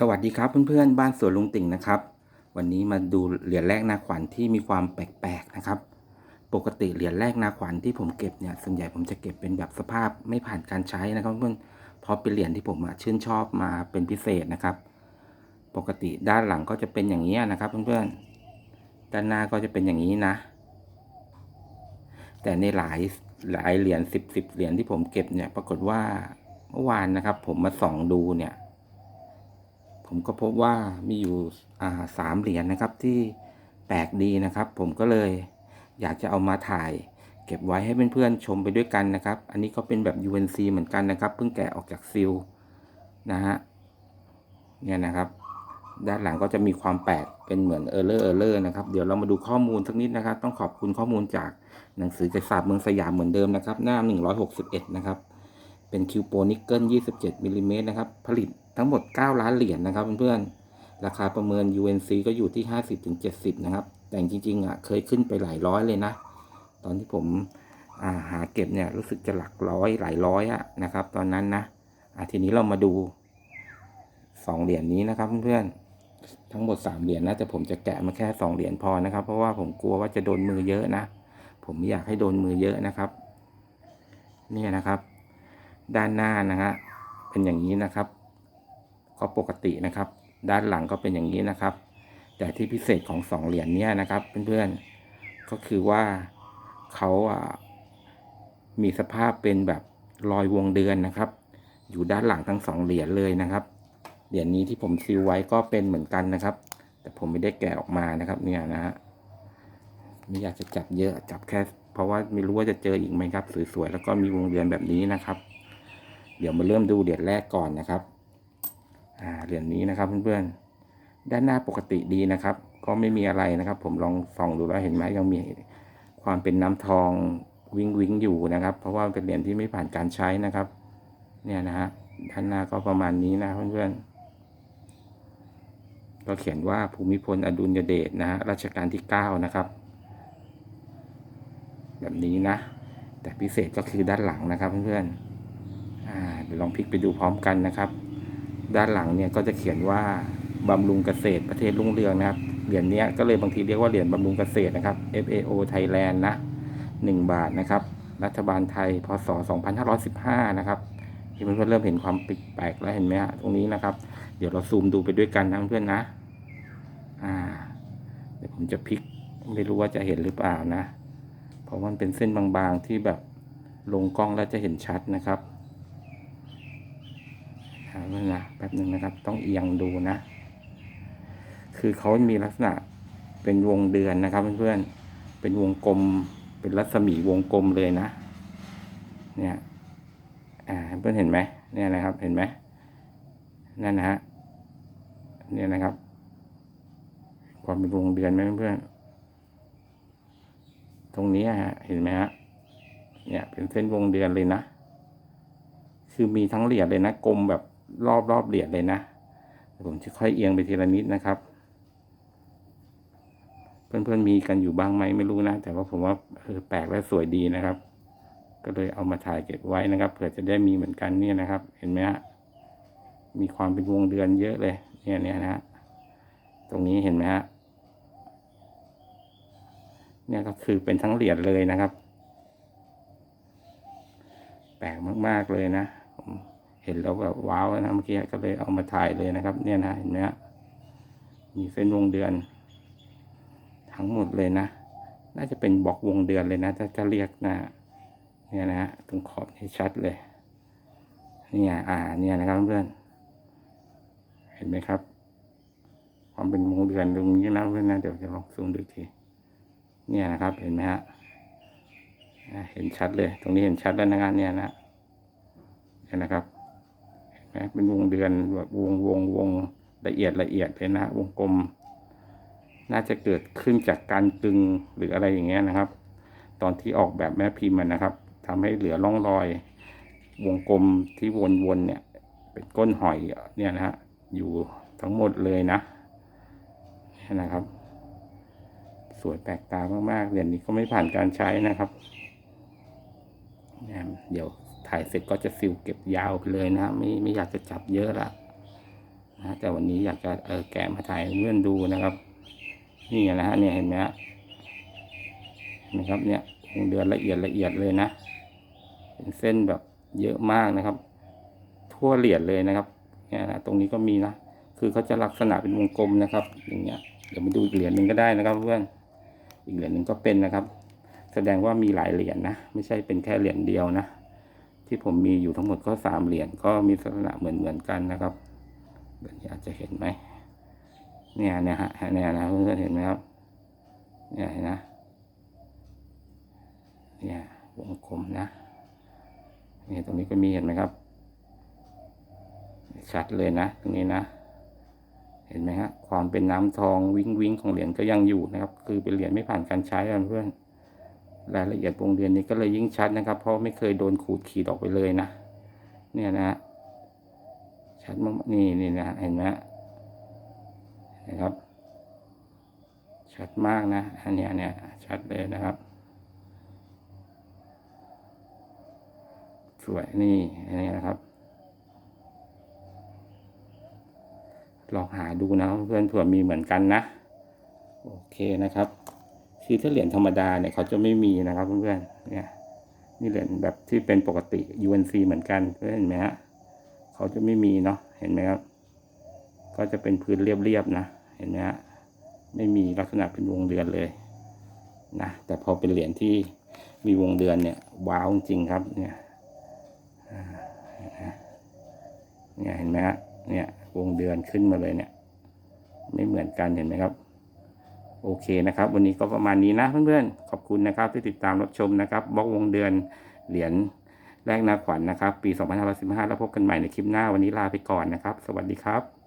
สวัสดีครับเพื่อนๆ บ้านสวนลุงติ่งนะครับ วันนี้มาดูเหรียญแรกนาขวัญที่มีความแปลกๆนะครับ ปกติเหรียญแรกนาขวัญที่ผมเก็บเนี่ยส่วนใหญ่ผมจะเก็บเป็นแบบสภาพไม่ผ่านการใช้นะครับเพื่อนเพราะเป็นเหรียญที่ผมชื่นชอบมาเป็นพิเศษนะครับ ปกติด้านหลังก็จะเป็นอย่างนี้นะครับเพื่อนๆด้านหน้าก็จะเป็นอย่างนี้นะ แต่ในหลายหลายเหรียญสิบสิบเหรียญที่ผมเก็บเนี่ยปรากฏว่าเมื่อวานนะครับ ผมมาส่องดูเนี่ย ผมก็พบว่ามีอยู่สามเหรียญนะครับที่แปลกดีนะครับ ผมก็เลยอยากจะเอามาถ่าย เก็บไว้ให้เพื่อนๆชมไปด้วยกันนะครับ อันนี้ก็เป็นแบบ UNC เหมือนกันนะครับ เพิ่งแกะออกจากซิลนะฮะเนี่ยนะครับ ด้านหลังก็จะมีความแปลกเป็นเหมือนเออร์เลอร์เออร์เลอร์นะครับเดี๋ยวเรามาดูข้อมูลสักนิดนะครับ ต้องขอบคุณข้อมูลจากหนังสือเกษตรศาสตร์เมืองสยามเหมือนเดิมนะครับ หน้า 161 นะครับ เป็นคิวโปนิกเกิล 27มิลลิเมตรนะครับ ผลิต ทั้งหมด 9 ล้านเหรียญนะครับเพื่อนๆ ราคาประเมิน UNC ก็อยู่ที่ 50-70 นะครับ แต่จริงๆอะเคยขึ้นไปหลายร้อยเลยนะ ตอนที่ผมาหาเก็บเนี่ยรู้สึกจะหลักร้อยหลายร้อยอะนะครับ ตอนนั้นนะอะทีนี้เรามาดู 2 เหรียญนี้นะครับเพื่อนๆ ทั้งหมด 3 เหรียญนะแต่ผมจะแกะมาแค่ 2 เหรียญพอนะครับ เพราะว่าผมกลัวว่าจะโดนมือเยอะนะ ผมไม่อยากให้โดนมือเยอะนะครับ เนี่ยนะครับ ด้านหน้านะฮะเป็นอย่างนี้นะครับ ก็ปกตินะครับ ด้านหลังก็เป็นอย่างนี้นะครับ แต่ที่พิเศษของสองเหรียญเนี้ยนะครับเพื่อนๆก็คือว่าเขาอะมีสภาพเป็นแบบรอยวงเดือนนะครับ อยู่ด้านหลังทั้งสองเหรียญเลยนะครับ เหรียญนี้ที่ผมซีลไว้ก็เป็นเหมือนกันนะครับ แต่ผมไม่ได้แกะออกมานะครับ เนี่ยนะฮะไม่อยากจะจับเยอะจับแค่ เพราะว่าไม่รู้ว่าจะเจออีกไหมครับ สวยๆแล้วก็มีวงเดือนแบบนี้นะครับ เดี๋ยวมาเริ่มดูเหรียญแรกก่อนนะครับ เหรียญนี้นะครับเพื่อนๆ ด้านหน้าปกติดีนะครับ ก็ไม่มีอะไรนะครับ ผมลองส่องดูแล้วเห็นไหมยังมีความเป็นน้ำทองวิงวิงอยู่นะครับ เพราะว่าเป็นเหรียญที่ไม่ผ่านการใช้นะครับ เนี่ยนะฮะด้านหน้าก็ประมาณนี้นะเพื่อนๆ ก็เขียนว่าภูมิพลอดุลยเดชนะฮะรัชกาลที่ 9 นะครับ แบบนี้นะ แต่พิเศษก็คือด้านหลังนะครับเพื่อนๆเดี๋ยวลองพลิกไปดูพร้อมกันนะครับ ด้านหลังเนี่ยก็จะเขียนว่าบำรุงเกษตรประเทศรุ่งเรืองนะครับ เหรียญนี้ก็เลยบางทีเรียกว่าเหรียญบำรุงเกษตรนะครับ FAO Thailand นะ 1 บาทนะครับ รัฐบาลไทย พศ 2515 นะครับที่เพื่อนๆเริ่มเห็นความแปลกแล้วเห็นไหมฮะตรงนี้นะครับ เดี๋ยวเราซูมดูไปด้วยกันนะเพื่อนนะ อ่า เดี๋ยวผมจะพลิกไม่รู้ว่าจะเห็นหรือเปล่านะ เพราะมันเป็นเส้นบางๆที่แบบลงกล้องแล้วจะเห็นชัดนะครับาเวลาแป๊บหนึ่งนะครับ ต้องเอียงดูนะ คือเขามีลักษณะเป็นวงเดือนนะครับเพื่อนๆเป็นวงกลม เป็นรัศมีวงกลมเลยนะ เนี่ย อ่าเพื่อนเห็นไหมเนี่ยนะครับ เห็นไหมนั่นนะฮะเนี่ยนะครับ ความเป็นวงเดือนไหมเพื่อนตรงนี้ฮะเห็นไหมฮะเนี่ย เป็นเส้นวงเดือนเลยนะ คือมีทั้งเหรียญเลยนะกลมแบบ รอบรอบเหรียญเลยนะ ผมจะค่อยเอียงไปทีละนิดนะครับ เพื่อนๆมีกันอยู่บ้างไหมไม่รู้นะ แต่ว่าผมว่าเออแปลกและสวยดีนะครับ ก็เลยเอามาถ่ายเก็บไว้นะครับ เผื่อจะได้มีเหมือนกันเนี่ยนะครับ เห็นไหมฮะ มีความเป็นวงเดือนเยอะเลย เนี่ยเนี่ยนะฮะ ตรงนี้เห็นไหมฮะ เนี่ยก็คือเป็นทั้งเหรียญเลยนะครับ แปลกมากๆเลยนะผม เห็นแล้วแบบว้าวนะเมื่อกี้ก็เลยเอามาถ่ายเลยนะครับ เนี่ยนะเห็นไหมฮะมีเส้นวงเดือน ทั้งหมดเลยนะ น่าจะเป็นบล็อกวงเดือนเลยนะถ้าจะเรียกนะ เนี่ยนะฮะตรงขอบนี่ชัดเลย เนี่ยอ่า เนี่ยนะครับเพื่อนเห็นไหมครับ ความเป็นวงเดือนตรงนี้นะเพื่อนนะเดี๋ยวจะลองซูมดูทีเนี่ยนะครับ เห็นไหมฮะเห็นชัดเลย ตรงนี้เห็นชัดแล้วนะครับเนี่ยนะเนี่ยนะครับ นไหมเป็นวงเดือนแบบวงวงวงละเอียดละเอียดเลยนะวงกลม น่าจะเกิดขึ้นจากการกึงหรืออะไรอย่างเงี้ยนะครับ ตอนที่ออกแบบแม่พิมพ์นะครับทำให้เหลือร่องรอย วงกลมที่วนๆเนี่ย เป็นก้นหอยเนี่ยนะฮะอยู่ทั้งหมดเลยนะเนี่นะครับ สวยแปลกตามากๆเหรียญนี้ก็ไม่ผ่านการใช้นะครับ เดี๋ยว ถ่ายเสร็จก็จะซิลเก็บยาวไปเลยนะไม่ไม่อยากจะจับเยอะละนะแต่วันนี้อยากจะเออแกะมาถ่ายเพื่อนดูนะครับ นี่นะฮะเนี่ยเห็นไหมฮะนไหมครับเนี่ยวงเดือนละเอียดละเอียดเลยนะเป็นเส้นแบบเยอะมากนะครับ ทั่วเหรียญเลยนะครับเนี่ยนะตรงนี้ก็มีนะคือเขาจะลักษณะเป็นวงกลมนะครับ อย่างเงี้ยเดี๋ยวมาดูอีกเหรียญหนึ่งก็ได้นะครับเพื่อนอีกเหรียญหนึ่งก็เป็นนะครับ แสดงว่ามีหลายเหรียญนะ ไม่ใช่เป็นแค่เหรียญเดียวนะ ที่ผมมีอยู่ทั้งหมดก็สามเหรียญก็มีลักษณะเหมือนเหมือนๆกันนะครับเดี๋ยวนี้อาจจะเห็นไหมเนี่ยเนี่ยฮะเนี่ยนะเพื่อนเห็นไหมครับเนี่ยเห็นนะเนี่ยวงกลมนะนี่ตรงนี้ก็มีเห็นไหมครับ ชัดเลยนะตรงนี้นะ เห็นไหมฮะความเป็นน้ำทองวิ้งวิ้งของเหรียญก็ยังอยู่นะครับ คือเป็นเหรียญไม่ผ่านการใช้กันเพื่อน รายละเอียดวงเรียนนี้ก็เลยยิ่งชัดนะครับ เพราะไม่เคยโดนขูดขีดออกไปเลยนะ เนี่ยนะ ชัดมากนี่นี่นะเห็นไหมนะครับ ชัดมากนะอันเนี้ยเนี่ยชัดเลยนะครับ สวยนี่อันนี้นะครับ ลองหาดูนะเพื่อนเผื่อมีเหมือนกันนะ โอเคนะครับ คือถ้าเหรียญธรรมดาเนี่ยเขาจะไม่มีนะครับเพื่อนๆเนี่ยนี่เหรียญแบบที่เป็นปกติ UNC เหมือนกันเพื่อนเห็นไหมฮะเขาจะไม่มีเนาะเห็นไหมครับ ก็จะเป็นพื้นเรียบๆนะเห็นไหมฮะไม่มีลักษณะเป็นวงเดือนเลยนะแต่พอเป็นเหรียญที่มีวงเดือนเนี่ยว้าวจริงครับเนี่ยเนี่ยเห็นไหมฮะเนี่ยวงเดือนขึ้นมาเลยเนี่ย ไม่เหมือนกันเห็นไหมครับ โอเคนะครับ วันนี้ก็ประมาณนี้นะเพื่อนๆ ขอบคุณนะครับที่ติดตามรับชมนะครับบล็อกวงเดือนเหรียญแรกนาขวัญนะครับ ปี 2515 แล้วพบกันใหม่ในคลิปหน้าวันนี้ลาไปก่อนนะครับ สวัสดีครับ